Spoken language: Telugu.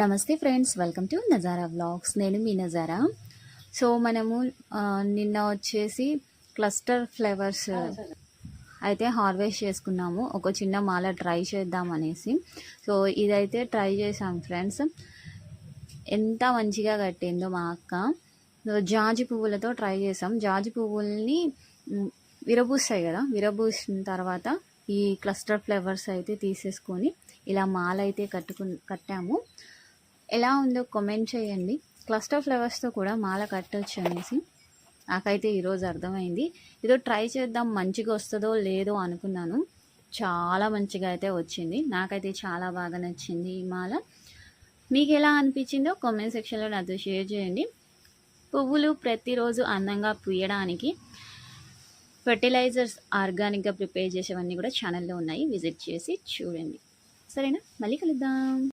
నమస్తే friends welcome to Nazara vlogs. నేను మీ నజారా. సో మనము నిన్న వచ్చేసి క్లస్టర్ ఫ్లేవర్స్ అయితే హార్వెస్ట్ చేసుకున్నాము. ఒక చిన్న మాల ట్రై చేద్దాం అనేసి. సో ఇదైతే ట్రై చేసాం ఫ్రెండ్స్. ఎంత మంచిగా కట్టిందో మా అక్క. జాజి పువ్వులతో ట్రై చేసాం జాజి పువ్వుల్ని విరబూస్తాయి కదా విరబూసిన తర్వాత ఈ క్లస్టర్ ఫ్లేవర్స్ అయితే తీసేసుకొని ఇలా మాల అయితే కట్టుకు కట్టాము. ఎలా ఉందో కామెంట్ చేయండి. క్లస్టర్ ఫ్లవర్స్తో కూడా మాల కట్టొచ్చు అనేసి నాకైతే ఈరోజు అర్థమైంది. ఏదో ట్రై చేద్దాం మంచిగా వస్తుందో లేదో అనుకున్నాను. చాలా మంచిగా అయితే వచ్చింది. నాకైతే చాలా బాగా నచ్చింది ఈ మాల. మీకు ఎలా అనిపించిందో కామెంట్ సెక్షన్లో నాతో షేర్ చేయండి. పువ్వులు ప్రతిరోజు అందంగా పూయడానికి ఫెర్టిలైజర్స్ ఆర్గానిక్గా ప్రిపేర్ చేసేవన్నీ కూడా ఛానల్లో ఉన్నాయి. విజిట్ చేసి చూడండి. సరేనా? మళ్ళీ కలుద్దాం.